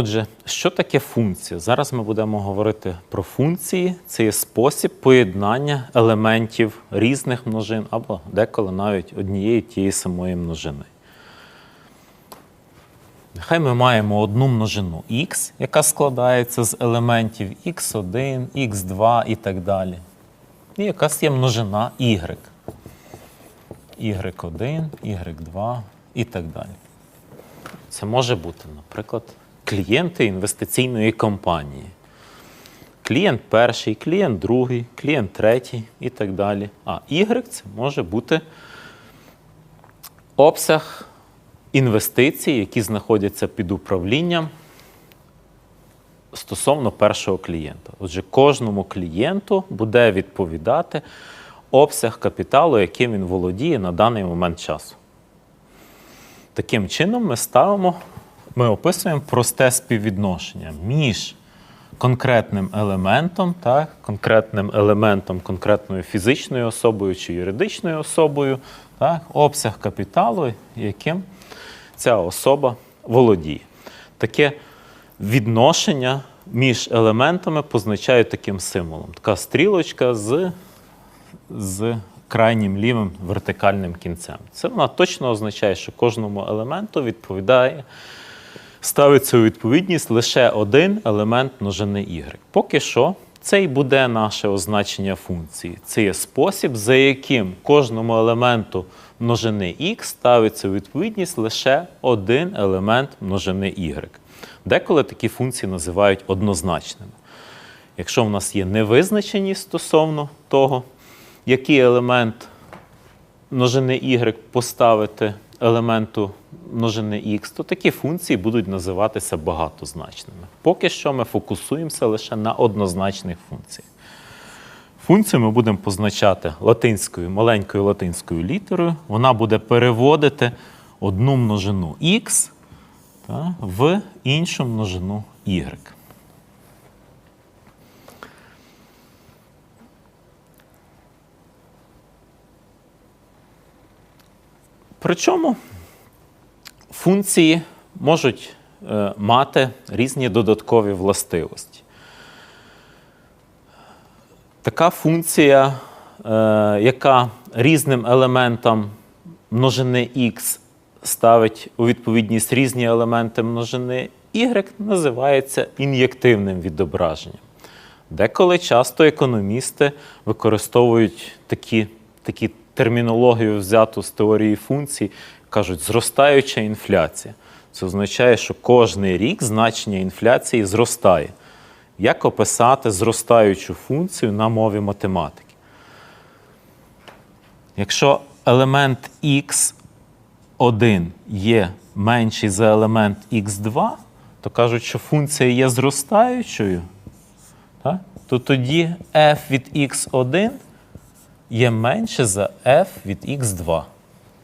Отже, що таке функція? Зараз ми будемо говорити про функції. Це є спосіб поєднання елементів різних множин або деколи навіть однієї тієї самої множини. Нехай ми маємо одну множину x, яка складається з елементів x1, x2 і так далі. І якась є множина y. y1, y2 і так далі. Це може бути, наприклад, клієнти інвестиційної компанії. Клієнт перший, клієнт другий, клієнт третій і так далі. А Y це може бути обсяг інвестицій, які знаходяться під управлінням стосовно першого клієнта. Отже, кожному клієнту буде відповідати обсяг капіталу, яким він володіє на даний момент часу. Таким чином, ми ставимо, ми описуємо просте співвідношення між конкретним елементом, так, конкретним елементом конкретною фізичною особою чи юридичною особою, так, обсяг капіталу, яким ця особа володіє. Таке відношення між елементами позначають таким символом. Така стрілочка з, з крайнім лівим вертикальним кінцем. Це вона точно означає, що кожному елементу відповідає, ставиться у відповідність лише один елемент множини y. Поки що це і буде наше означення функції. Це є спосіб, за яким кожному елементу множини x ставиться у відповідність лише один елемент множини y. Деколи такі функції називають однозначними. Якщо в нас є невизначеність стосовно того, який елемент множини y поставити елементу множини x, то такі функції будуть називатися багатозначними. Поки що ми фокусуємося лише на однозначних функціях. Функцію ми будемо позначати латинською, маленькою латинською літерою. Вона буде переводити одну множину x в іншу множину y. Причому функції можуть е, мати різні додаткові властивості. Така функція, е, яка різним елементам множини x ставить у відповідність різні елементи множини y, називається ін'єктивним відображенням. Деколи часто економісти використовують такі, такі термінологію, взяту з теорії функцій, кажуть, зростаюча інфляція. Це означає, що кожний рік значення інфляції зростає. Як описати зростаючу функцію на мові математики? Якщо елемент x1 є менший за елемент x2, то кажуть, що функція є зростаючою, то тоді f від x1 є менше за f від x2.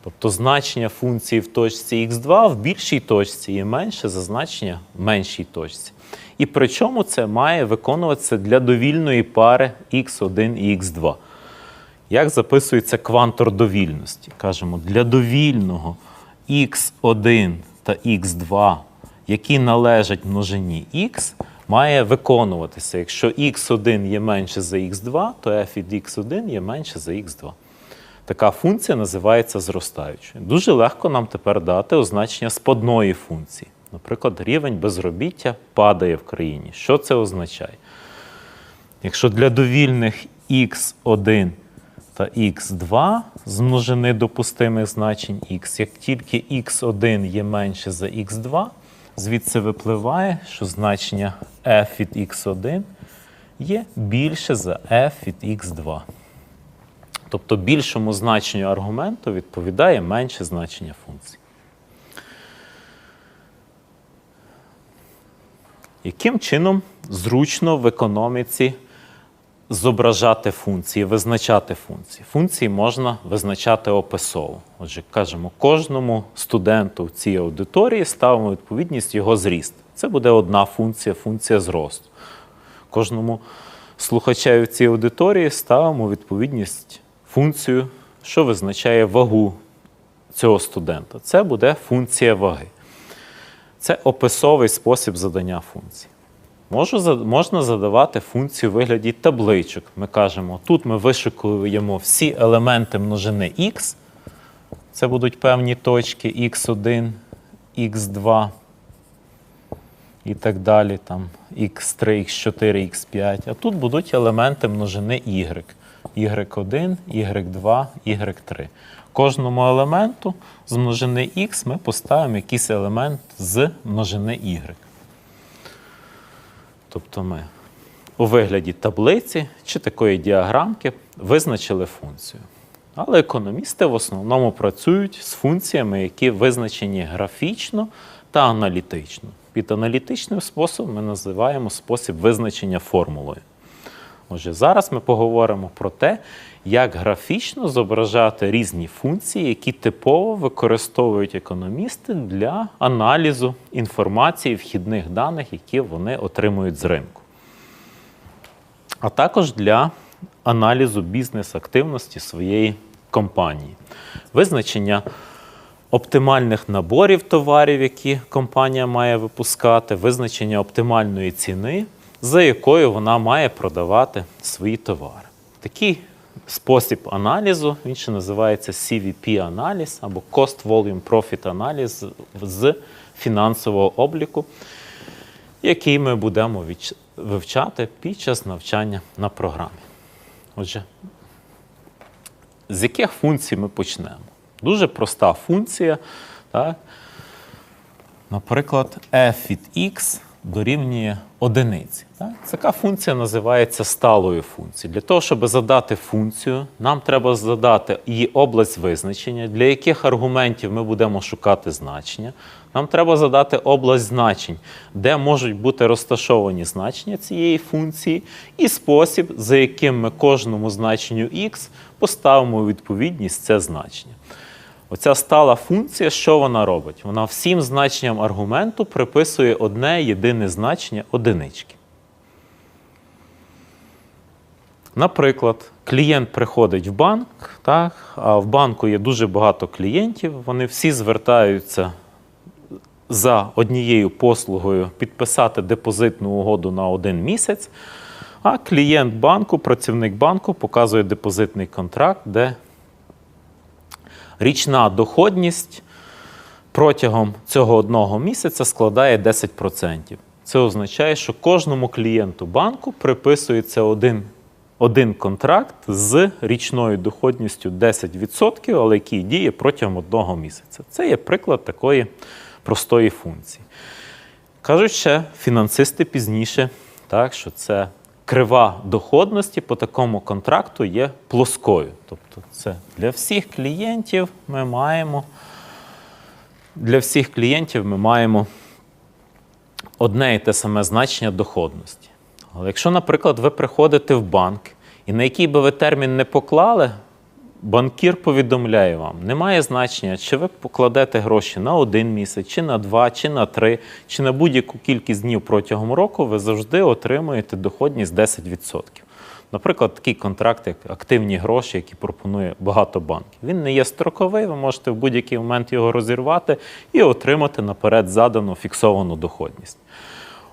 Тобто значення функції в точці x2 в більшій точці є менше за значення в меншій точці. І при чому це має виконуватися для довільної пари x1 і x2. Як записується квантор довільності? Кажемо, для довільного x1 та x2, які належать множині x, має виконуватися. Якщо x1 є менше за x2, то f від x1 є менше за x2. Така функція називається зростаючою. Дуже легко нам тепер дати означення спадної функції. Наприклад, рівень безробіття падає в країні. Що це означає? Якщо для довільних x1 та x2 з множини допустимих значень x, як тільки x1 є менше за x2, звідси випливає, що значення f від x1 є більше за f від x2. Тобто більшому значенню аргументу відповідає менше значення функції. Яким чином зручно в економіці зображати функції, визначати функції? Функції можна визначати описово. Отже, кажемо, кожному студенту в цій аудиторії ставимо відповідність його зріст. Це буде одна функція, функція зросту. Кожному слухачеві в цій аудиторії ставимо відповідність функцію, що визначає вагу цього студента. Це буде функція ваги. це описовий спосіб задання функції. Можу, можна задавати функцію у вигляді табличок. Ми кажемо, тут ми вишикуємо всі елементи множини x. Це будуть певні точки x1, x2 і так далі, там x3, x4, x5. А тут будуть елементи множини y. y1, y2, y3. Кожному елементу з множини x ми поставимо якийсь елемент з множини y. Тобто ми у вигляді таблиці чи такої діаграмки визначили функцію. Але економісти в основному працюють з функціями, які визначені графічно та аналітично. Під аналітичним способом ми називаємо спосіб визначення формулою. Отже, зараз ми поговоримо про те, як графічно зображати різні функції, які типово використовують економісти для аналізу інформації вхідних даних, які вони отримують з ринку, а також для аналізу бізнес-активності своєї компанії, визначення оптимальних наборів товарів, які компанія має випускати, визначення оптимальної ціни, за якою вона має продавати свої товари. Такий спосіб аналізу, він ще називається CVP-аналіз або Cost Volume Profit аналіз з фінансового обліку, який ми будемо вивчати під час навчання на програмі. Отже, з яких функцій ми почнемо? Дуже проста функція. Так? Наприклад, f від x дорівнює одиниці. Так? Така функція називається сталою функцією. Для того, щоб задати функцію, нам треба задати її область визначення, для яких аргументів ми будемо шукати значення. Нам треба задати область значень, де можуть бути розташовані значення цієї функції, і спосіб, за яким ми кожному значенню x поставимо у відповідність це значення. Оця стала функція, що вона робить? Вона всім значенням аргументу приписує одне єдине значення одинички. Наприклад, клієнт приходить в банк, так, а в банку є дуже багато клієнтів, вони всі звертаються за однією послугою підписати депозитну угоду на один місяць, а клієнт банку, працівник банку показує депозитний контракт, де річна доходність протягом цього одного місяця складає 10%. Це означає, що кожному клієнту банку приписується один, один контракт з річною доходністю 10%, але який діє протягом одного місяця. Це є приклад такої простої функції. Кажуть ще фінансисти пізніше, так, що це крива доходності по такому контракту є плоскою. Тобто це для всіх клієнтів ми маємо для всіх клієнтів ми маємо одне і те саме значення доходності. Але якщо, наприклад, ви приходите в банк і на який би ви термін не поклали, банкір повідомляє вам, немає значення, чи ви покладете гроші на один місяць, чи на два, чи на три, чи на будь-яку кількість днів протягом року, ви завжди отримуєте доходність 10%. Наприклад, такий контракт, як активні гроші, які пропонує багато банків. Він не є строковий, ви можете в будь-який момент його розірвати і отримати наперед задану фіксовану доходність.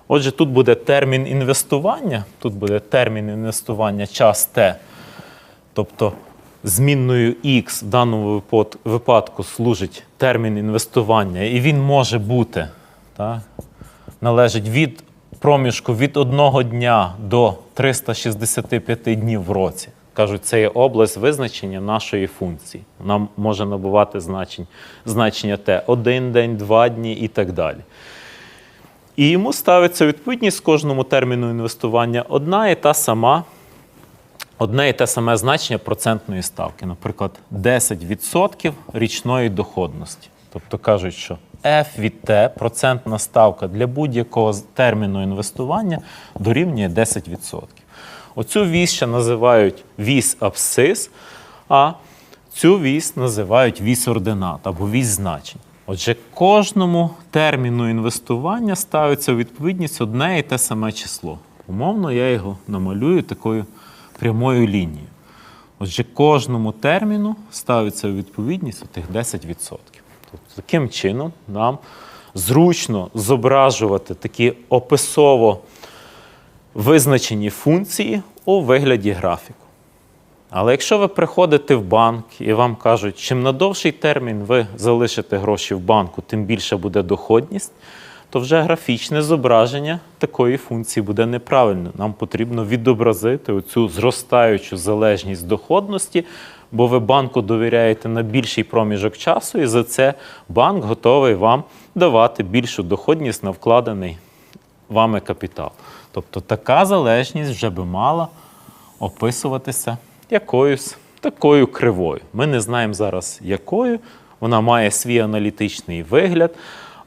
Отже, тут буде термін інвестування, тут буде термін інвестування час Т, тобто змінною X в даному випадку служить термін інвестування, і він може бути, так, належить від проміжку від одного дня до 365 днів в році. Кажуть, це є область визначення нашої функції. Вона може набувати значень, значення Т один день, два дні і так далі. І йому ставиться відповідність кожному терміну інвестування одна і та сама, одне і те саме значення процентної ставки. Наприклад, 10% річної доходності. Тобто кажуть, що F від T, процентна ставка для будь-якого терміну інвестування дорівнює 10%. Оцю вісь ще називають вісь абсцис, а цю вісь називають вісь ординат або вісь значень. Отже, кожному терміну інвестування ставиться у відповідність одне і те саме число. Умовно, я його намалюю такою прямою лінією. Отже, кожному терміну ставиться у відповідність тих 10%. Тобто, таким чином нам зручно зображувати такі описово визначені функції у вигляді графіку. Але якщо ви приходите в банк і вам кажуть, чим на довший термін ви залишите гроші в банку, тим більше буде доходність, то вже графічне зображення такої функції буде неправильно. Нам потрібно відобразити оцю зростаючу залежність доходності, бо ви банку довіряєте на більший проміжок часу, і за це банк готовий вам давати більшу доходність на вкладений вами капітал. Тобто така залежність вже би мала описуватися якоюсь такою кривою. Ми не знаємо зараз якою. Вона має свій аналітичний вигляд.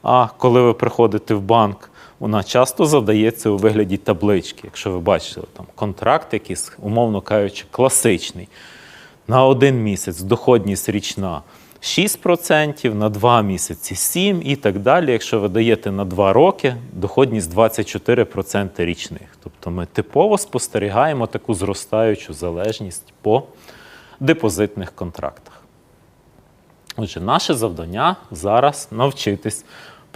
А коли ви приходите в банк, вона часто задається у вигляді таблички. Якщо ви бачили там контракт, якийсь, умовно кажучи, класичний. На один місяць доходність річна 6%, на 2 місяці 7% і так далі. Якщо ви даєте на 2 роки, доходність 24% річних. Тобто ми типово спостерігаємо таку зростаючу залежність по депозитних контрактах. Отже, наше завдання зараз навчитись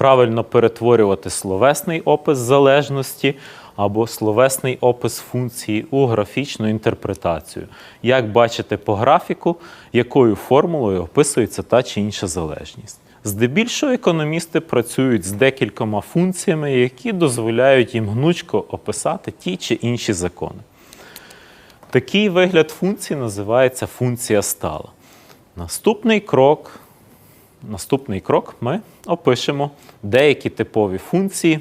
правильно перетворювати словесний опис залежності або словесний опис функції у графічну інтерпретацію. Як бачите по графіку, якою формулою описується та чи інша залежність. Здебільшого економісти працюють з декількома функціями, які дозволяють їм гнучко описати ті чи інші закони. Такий вигляд функції називається функція стала. Наступний крок, наступний крок ми опишемо деякі типові функції,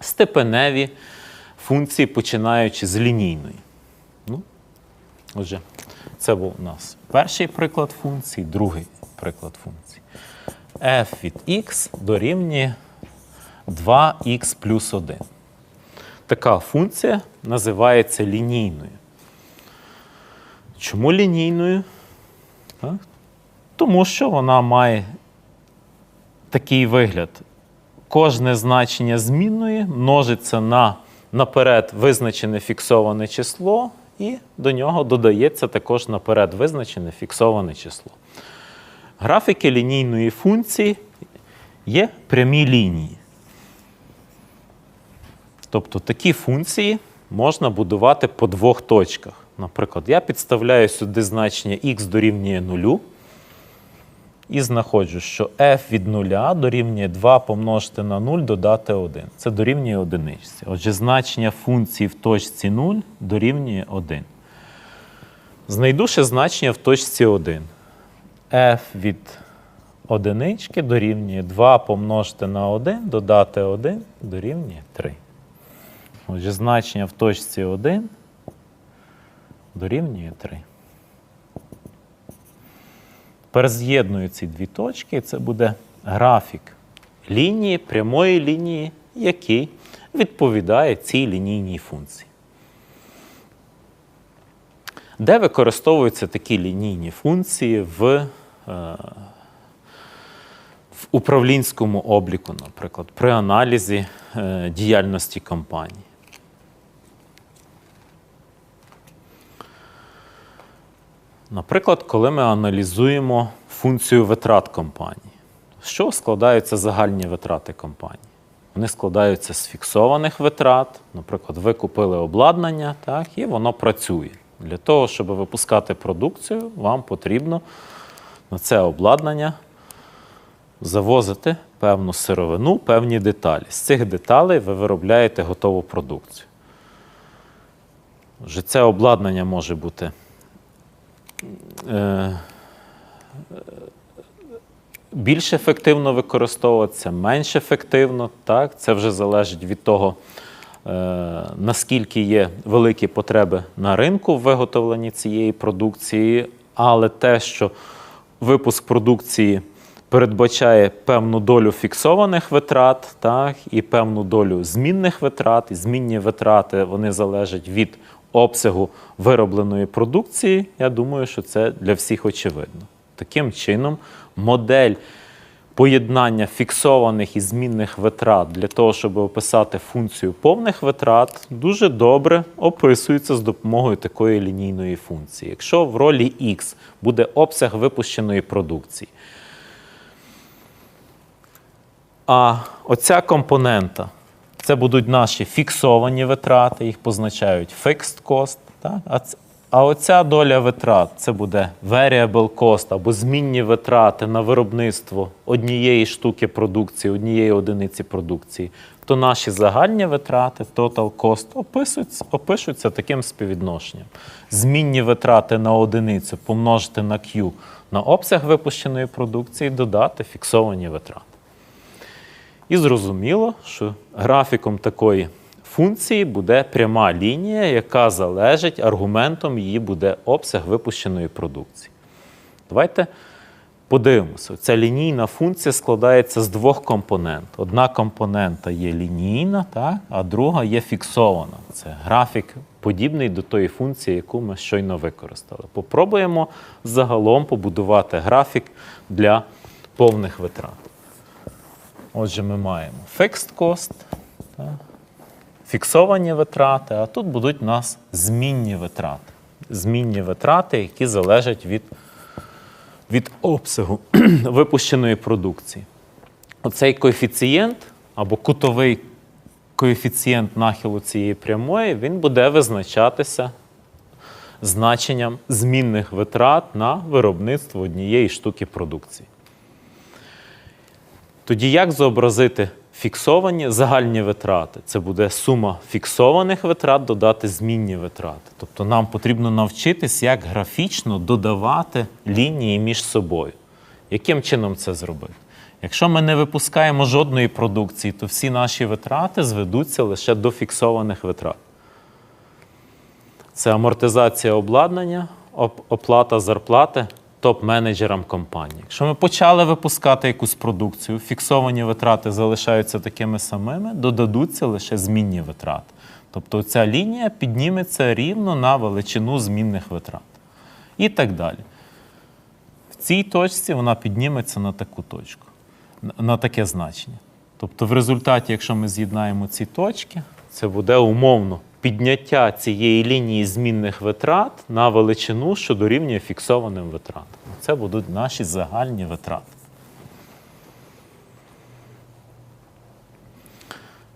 степеневі функції, починаючи з лінійної. Ну, отже, це був у нас перший приклад функції, другий приклад функції. f від x дорівнює 2х плюс 1. Така функція називається лінійною. Чому лінійною? Так? Тому що вона має такий вигляд. Кожне значення змінної множиться на наперед визначене фіксоване число, і до нього додається також наперед визначене фіксоване число. Графіки лінійної функції є прямі лінії. Тобто такі функції можна будувати по двох точках. Наприклад, я підставляю сюди значення х дорівнює 0 і знаходжу, що f від 0 дорівнює 2 помножити на 0 додати 1. Це дорівнює одиничці. Отже, значення функції в точці 0 дорівнює 1. Знайду ще значення в точці 1. f від одинички дорівнює 2 помножити на 1 додати 1 дорівнює 3. Отже, значення в точці 1 дорівнює 3. Тепер з'єдную ці дві точки, це буде графік лінії, прямої лінії, який відповідає цій лінійній функції. Де використовуються такі лінійні функції в, е, в управлінському обліку, наприклад, при аналізі е, діяльності компанії? Наприклад, коли ми аналізуємо функцію витрат компанії, з чого складаються загальні витрати компанії? Вони складаються з фіксованих витрат. Наприклад, ви купили обладнання, так, і воно працює. Для того, щоб випускати продукцію, вам потрібно на це обладнання завозити певну сировину, певні деталі. З цих деталей ви виробляєте готову продукцію. Вже це обладнання може бути більш ефективно використовуватися, менш ефективно. Так? Це вже залежить від того, е, наскільки є великі потреби на ринку в виготовленні цієї продукції, але те, що випуск продукції передбачає певну долю фіксованих витрат, так, і певну долю змінних витрат. І змінні витрати вони залежать від обсягу виробленої продукції. Я думаю, що це для всіх очевидно. Таким чином, модель поєднання фіксованих і змінних витрат для того, щоб описати функцію повних витрат, дуже добре описується з допомогою такої лінійної функції. Якщо в ролі X буде обсяг випущеної продукції, А оця компонента це будуть наші фіксовані витрати, їх позначають fixed cost. Так? А, ц- а оця доля витрат це буде variable cost або змінні витрати на виробництво однієї штуки продукції, однієї одиниці продукції. То наші загальні витрати, total cost, описуються, опишуться таким співвідношенням. Змінні витрати на одиницю помножити на Q на обсяг випущеної продукції, додати фіксовані витрати. І зрозуміло, що графіком такої функції буде пряма лінія, яка залежить, аргументом її буде обсяг випущеної продукції. Давайте подивимося. Ця лінійна функція складається з двох компонент. Одна компонента є лінійна, так? а друга є фіксована. Це графік подібний до тої функції, яку ми щойно використали. Попробуємо загалом побудувати графік для повних витрат. Отже, ми маємо fixed cost, фіксовані витрати, а тут будуть у нас змінні витрати. Змінні витрати, які залежать від, від обсягу випущеної продукції. Оцей коефіцієнт або кутовий коефіцієнт нахилу цієї прямої, він буде визначатися значенням змінних витрат на виробництво однієї штуки продукції. Тоді як зобразити фіксовані загальні витрати? Це буде сума фіксованих витрат додати змінні витрати. Тобто нам потрібно навчитись, як графічно додавати лінії між собою. Яким чином це зробити? Якщо ми не випускаємо жодної продукції, то всі наші витрати зведуться лише до фіксованих витрат. Це амортизація обладнання, оп- оплата зарплати топ-менеджерам компанії. Якщо ми почали випускати якусь продукцію, фіксовані витрати залишаються такими самими, додадуться лише змінні витрати. Тобто ця лінія підніметься рівно на величину змінних витрат. І так далі. В цій точці вона підніметься на таку точку, на- таке значення. Тобто, в результаті, якщо ми з'єднаємо ці точки, це буде умовно підняття цієї лінії змінних витрат на величину, що дорівнює фіксованим витратам. Це будуть наші загальні витрати.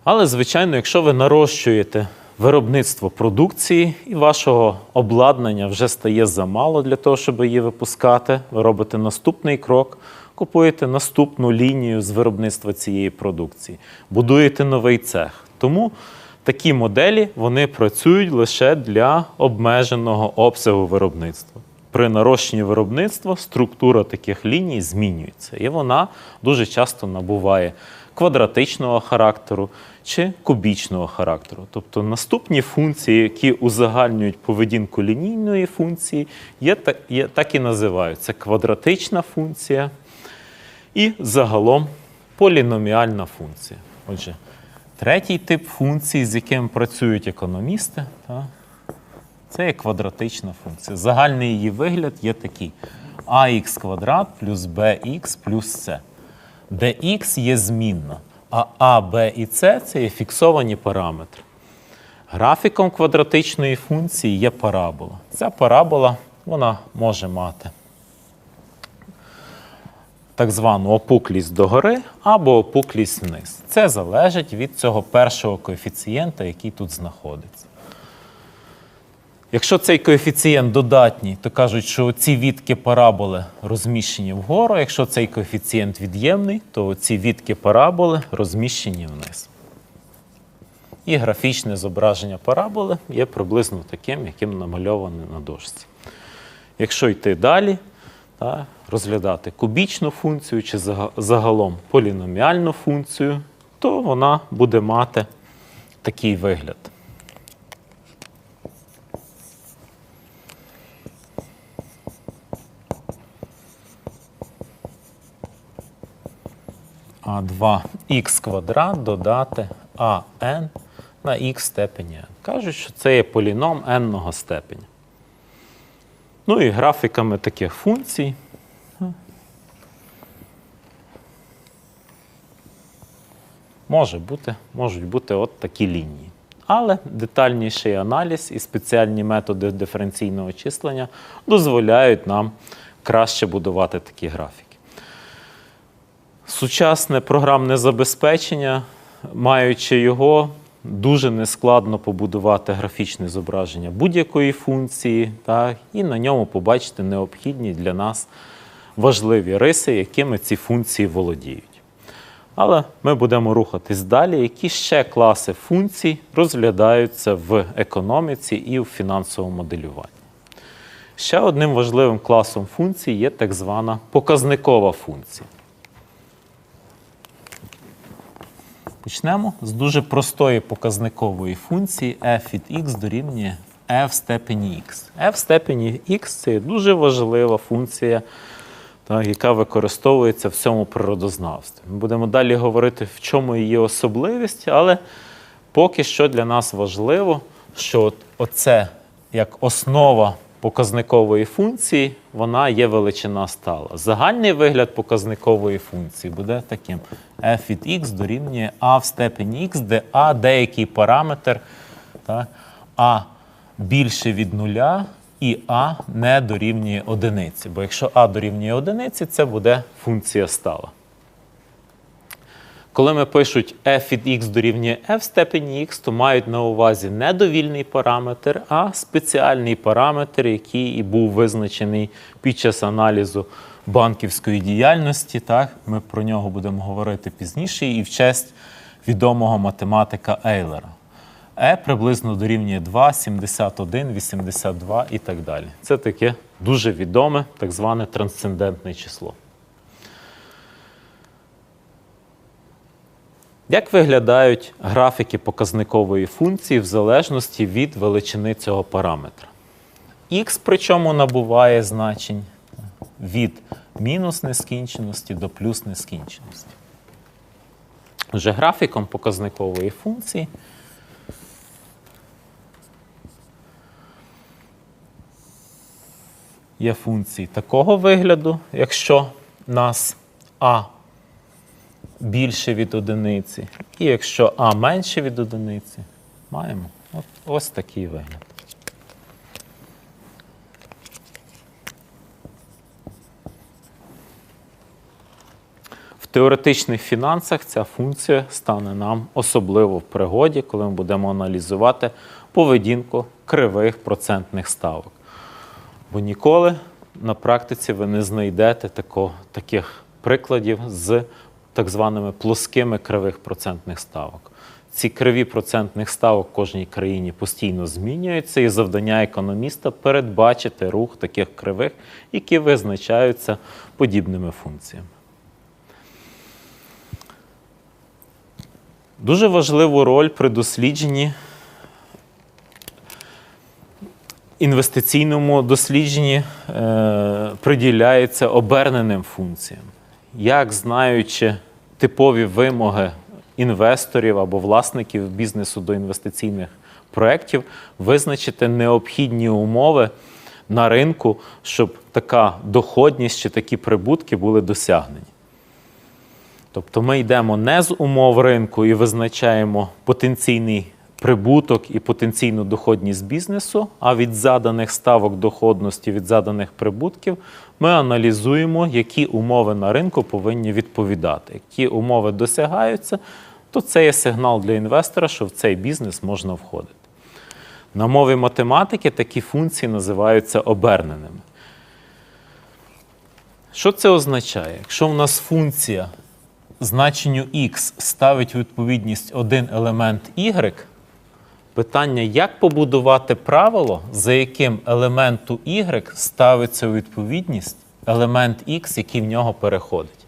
Але, звичайно, якщо ви нарощуєте виробництво продукції і вашого обладнання вже стає замало для того, щоб її випускати, ви робите наступний крок, купуєте наступну лінію з виробництва цієї продукції, будуєте новий цех. Тому такі моделі вони працюють лише для обмеженого обсягу виробництва. При нарощенні виробництва структура таких ліній змінюється, і вона дуже часто набуває квадратичного характеру чи кубічного характеру. Тобто наступні функції, які узагальнюють поведінку лінійної функції, є є, так і називаються квадратична функція і загалом поліноміальна функція. Отже, третій тип функцій, з яким працюють економісти, та, це є квадратична функція. Загальний її вигляд є такий: ax квадрат плюс bx плюс c, де x є змінна, а a, b і c це є фіксовані параметри. Графіком квадратичної функції є парабола. Ця парабола вона може мати так звану опуклість догори або опуклість вниз. Це залежить від цього першого коефіцієнта, який тут знаходиться. Якщо цей коефіцієнт додатній, то кажуть, що ці відки параболи розміщені вгору. Якщо цей коефіцієнт від'ємний, то ці відки параболи розміщені вниз. І графічне зображення параболи є приблизно таким, яким намальоване на дошці. Якщо йти далі, та, розглядати кубічну функцію чи загалом поліноміальну функцію, то вона буде мати такий вигляд. а 2х квадрат додати ан на х степені n. Кажуть, що це є поліном n-ного степеня. Ну і графіками таких функцій. Може бути, можуть бути от такі лінії. Але детальніший аналіз і спеціальні методи диференційного числення дозволяють нам краще будувати такі графіки. Сучасне програмне забезпечення, маючи його, дуже нескладно побудувати графічне зображення будь-якої функції, так, і на ньому побачити необхідні для нас важливі риси, якими ці функції володіють. Але ми будемо рухатись далі, які ще класи функцій розглядаються в економіці і в фінансовому моделюванні. Ще одним важливим класом функцій є так звана показникова функція. Почнемо з дуже простої показникової функції f від x дорівнює f в степені x. f в степені x це дуже важлива функція, яка використовується в цьому природознавстві. Ми будемо далі говорити, в чому її особливість, але поки що для нас важливо, що оце як основа показникової функції, вона є величина стала. Загальний вигляд показникової функції буде таким: f від x дорівнює a в степені x, де a деякий параметр, а більше від нуля і а не дорівнює одиниці. Бо якщо а дорівнює одиниці, це буде функція стала. Коли ми пишуть f від x дорівнює f в степені x, то мають на увазі не довільний параметр, а спеціальний параметр, який і був визначений під час аналізу банківської діяльності. Так? Ми про нього будемо говорити пізніше і в честь відомого математика Ейлера. E приблизно дорівнює 2, 71, 82 і так далі. Це таке дуже відоме, так зване трансцендентне число. Як виглядають графіки показникової функції в залежності від величини цього параметра? Х причому набуває значень від мінус нескінченості до плюс нескінченості. Вже графіком показникової функції є функції такого вигляду, якщо нас А більше від одиниці, і якщо А менше від одиниці, маємо от, ось такий вигляд. В теоретичних фінансах ця функція стане нам особливо в пригоді, коли ми будемо аналізувати поведінку кривих процентних ставок. Бо ніколи на практиці ви не знайдете тако, таких прикладів з так званими плоскими кривих процентних ставок. Ці криві процентних ставок в кожній країні постійно змінюються, і завдання економіста передбачити рух таких кривих, які визначаються подібними функціями. Дуже важливу роль при дослідженні інвестиційному дослідженні е, приділяється оберненим функціям. Як знаючи типові вимоги інвесторів або власників бізнесу до інвестиційних проєктів, визначити необхідні умови на ринку, щоб така доходність чи такі прибутки були досягнені. Тобто ми йдемо не з умов ринку і визначаємо потенційний прибуток і потенційну доходність бізнесу, а від заданих ставок доходності, від заданих прибутків, ми аналізуємо, які умови на ринку повинні відповідати. Які умови досягаються, то це є сигнал для інвестора, що в цей бізнес можна входити. На мові математики такі функції називаються оберненими. Що це означає? Якщо в нас функція значенню x ставить відповідність один елемент y, питання, як побудувати правило, за яким елементу y ставиться у відповідність елемент x, який в нього переходить.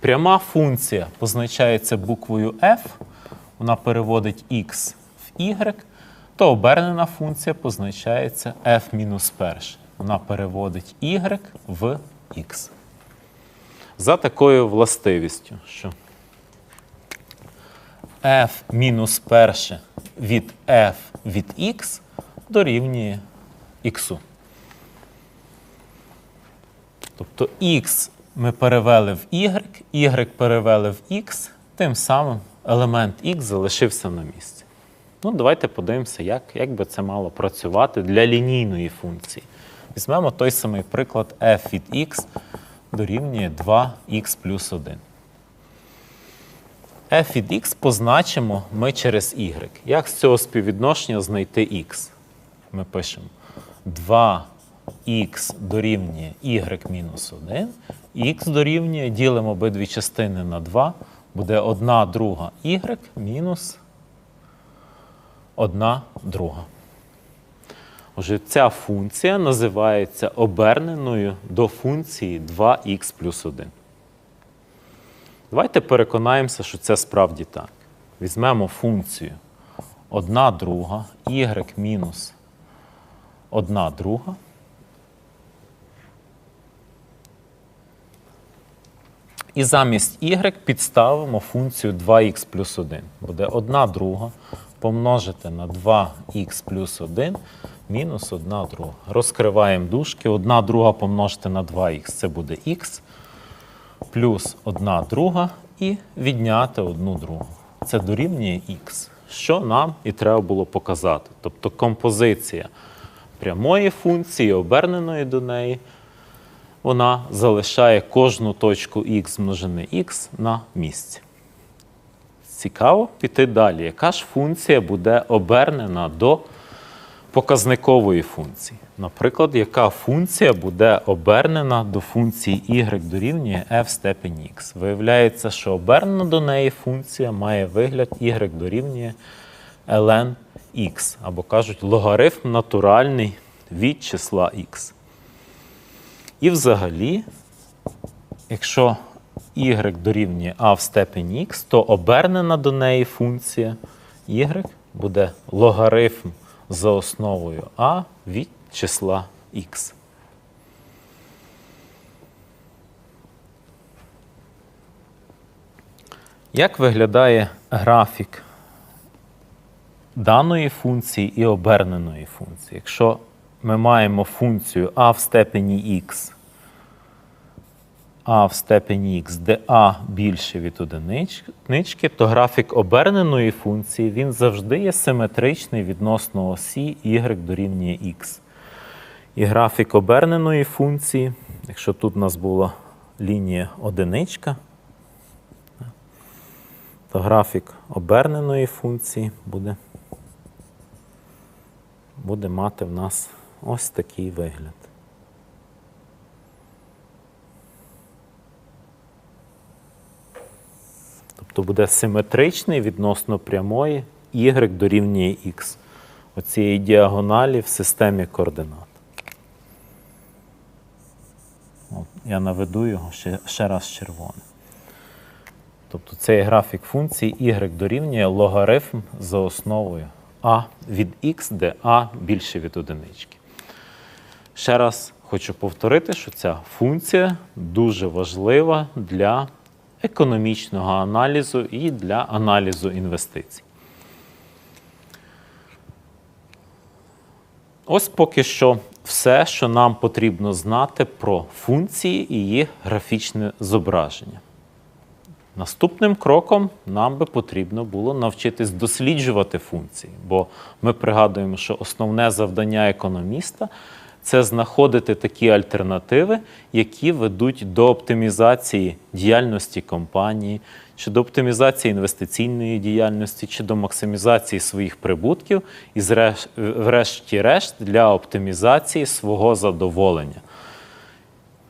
Пряма функція позначається буквою f, вона переводить x в y, то обернена функція позначається f-1. Вона переводить y в x. За такою властивістю, що f мінус перше від f від x дорівнює x. Тобто x ми перевели в y, y перевели в x, тим самим елемент x залишився на місці. Ну, Давайте подивимося, як, як би це мало працювати для лінійної функції. Візьмемо той самий приклад f від x дорівнює 2х плюс 1. F від x позначимо ми через y. Як з цього співвідношення знайти x? Ми пишемо 2х дорівнює y мінус 1, х дорівнює, ділимо обидві частини на 2, буде 1 друга y мінус 1 друга. Отже, ця функція називається оберненою до функції 2х плюс 1. Давайте переконаємося, що це справді так. Візьмемо функцію 1 друга, y мінус 1 друга. І замість y підставимо функцію 2х плюс 1. Буде 1 друга помножити на 2х плюс 1 мінус 1 друга. Розкриваємо дужки. 1 друга помножити на 2х це буде х плюс 1 друга і відняти 1 другу. Це дорівнює х, що нам і треба було показати. Тобто композиція прямої функції, оберненої до неї, вона залишає кожну точку х множини х на місці. Цікаво піти далі. Яка ж функція буде обернена до показникової функції? Наприклад, яка функція буде обернена до функції y дорівнює f в степені x? Виявляється, що обернена до неї функція має вигляд y дорівнює ln x, або кажуть логарифм натуральний від числа x. І взагалі, якщо y дорівнює а в степені x, то обернена до неї функція y буде логарифм за основою а від числа x. Як виглядає графік даної функції і оберненої функції? Якщо ми маємо функцію а в степені х, а в степені х, де а більше від одинички, то графік оберненої функції він завжди є симетричний відносно осі y дорівнює х. І графік оберненої функції, якщо тут у нас була лінія одиничка, то графік оберненої функції буде, буде мати в нас ось такий вигляд. Тобто буде симетричний відносно прямої y дорівнює x. Оцієї діагоналі в системі координат. От, я наведу його ще, ще раз червоним. Тобто цей графік функції y дорівнює логарифм за основою а від x, де а більше від одинички. Ще раз хочу повторити, що ця функція дуже важлива для економічного аналізу і для аналізу інвестицій. Ось поки що все, що нам потрібно знати про функції і їх графічне зображення. Наступним кроком нам би потрібно було навчитись досліджувати функції, бо ми пригадуємо, що основне завдання економіста це знаходити такі альтернативи, які ведуть до оптимізації діяльності компанії, чи до оптимізації інвестиційної діяльності, чи до максимізації своїх прибутків, і, врешті-решт, для оптимізації свого задоволення.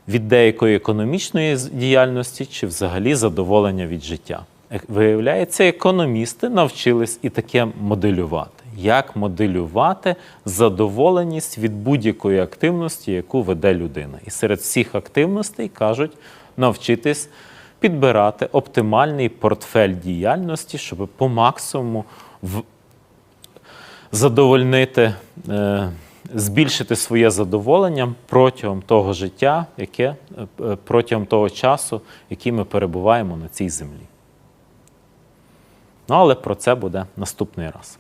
Від деякої економічної діяльності чи взагалі задоволення від життя. Виявляється, економісти навчились і таке моделювати. Як моделювати задоволеність від будь-якої активності, яку веде людина. І серед всіх активностей кажуть навчитись підбирати оптимальний портфель діяльності, щоб по максимуму задовольнити. Е збільшити своє задоволення протягом того життя, яке е, протягом того часу, який ми перебуваємо на цій землі. Ну, але про це буде наступний раз.